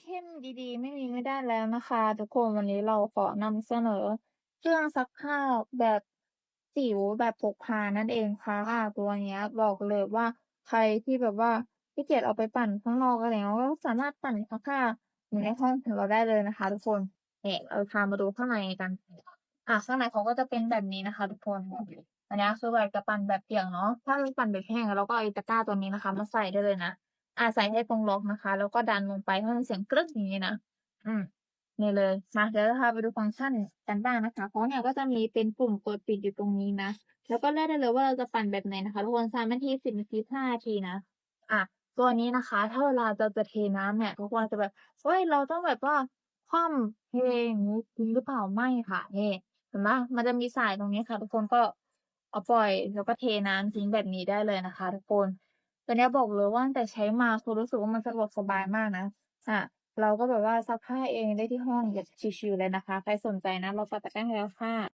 เทมดีๆ ไม่มีไม่ได้แล้วนะคะ ทุกคนวันนี้เราขอนำเสนอ เครื่องซักผ้าแบบจิ๋วแบบพกพานั่นเองค่ะตัวนี้บอกเลยว่าใครที่แบบว่าขี้เกียจเอาไปปั่นข้างนอกอะไรเงี้ยก็สามารถปั่นซักผ้าอยู่ในห้องของเราได้เลยนะคะ ทุกคนเนี่ยเราพามาดูข้างในกัน อ่าข้างในเขาก็จะเป็นแบบนี้นะคะ ทุกคนอันนี้คือแบบจะปั่นแบบเปียกเนาะถ้าเราปั่นแบบแห้งเราก็เอาตะกร้าตัวนี้นะคะมาใส่ได้เลยนะ อ่าใส่ให้ตรงล็อกนะคะ แล้วก็ดันลงไปให้มันเสียงกรึ๊กอย่างงี้นะอืมนี่เลย มาเดี๋ยวเราพาไปดูฟังก์ชันกันบ้างนะคะเขาะเนี่ยก็จะมีเป็นปุ่มกดปิดอยู่ตรงนี้นะ แล้วก็เลือกได้เลยว่าเราจะปั่นแบบไหนนะคะ ทุกคน3นาที10นาที5นาทีนะ อ่าตัวนี้นะคะ ถ้าเวลาเราจะเทน้ำเนี่ยทุกคนจะแบบเฮ้ยเราต้องแบบว่าคว่ำเทอย่างงี้จริงหรือเปล่าไม่ค่ะนี่เห็นไหมมันจะมีสายตรงนี้ค่ะ ทุกคนก็เอาปล่อยแล้วก็เทน้ำทิ้งแบบนี้ได้เลยนะคะ ทุกคน ตัวนี้บอกเลยว่าตั้งแต่ใช้มาคือรู้สึกว่ามันสะดวกสบายมากนะอะเราก็แบบว่าซักผ้าเองได้ที่ห้องแบบชิวๆเลยนะคะ ใครสนใจนะ เราปักตะกร้าให้แล้วค่ะ